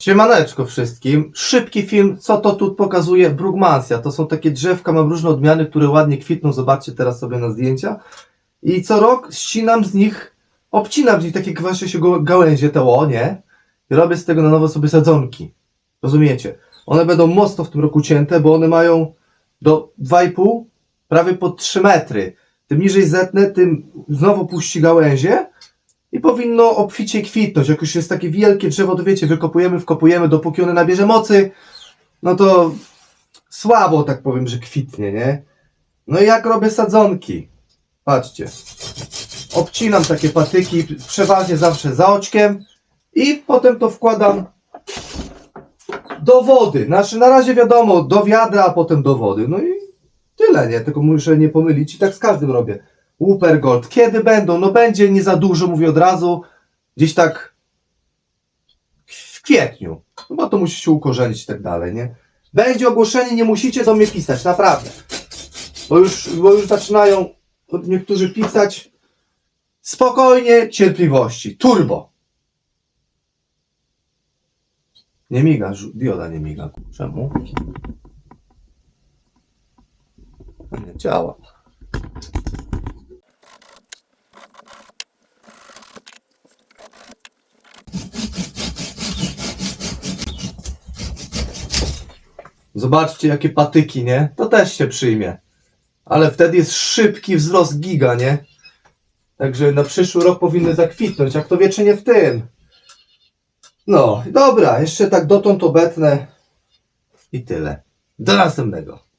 Siemaneczko wszystkim. Szybki film, co to tu pokazuje? Brugmansia. To są takie drzewka, mam różne odmiany, które ładnie kwitną. Zobaczcie teraz sobie na zdjęcia. I co rok ścinam z nich, obcinam z nich takie właśnie się gałęzie, te ło, nie? I robię z tego na nowo sobie sadzonki. Rozumiecie? One będą mocno w tym roku cięte, bo one mają do 2,5, prawie po 3 metry. Tym niżej zetnę, tym znowu puści gałęzie i powinno obficie kwitnąć. Jak już jest takie wielkie drzewo, to wiecie, wykopujemy, wkopujemy, dopóki one nabierze mocy, no to słabo, tak powiem, że kwitnie, nie? No i jak robię sadzonki? Patrzcie. Obcinam takie patyki, przeważnie zawsze za oczkiem i potem to wkładam do wody. Znaczy na razie wiadomo, do wiadra, a potem do wody. No i tyle, nie? Tylko muszę nie pomylić i tak z każdym robię. Whooper Gold. Kiedy będą? No będzie nie za dużo, mówię od razu. Gdzieś tak w kwietniu. No bo to musi się ukorzenić i tak dalej, nie? Będzie ogłoszenie, nie musicie do mnie pisać, naprawdę. Bo już, bo już zaczynają niektórzy pisać. Spokojnie, cierpliwości. Turbo. Nie miga, dioda nie miga. Czemu? Nie działa. Zobaczcie, jakie patyki, nie? To też się przyjmie. Ale wtedy jest szybki wzrost giga, nie? Także na przyszły rok powinny zakwitnąć, jak to wiecznie nie w tym. No, dobra, jeszcze tak dotąd obetnę i tyle. Do następnego.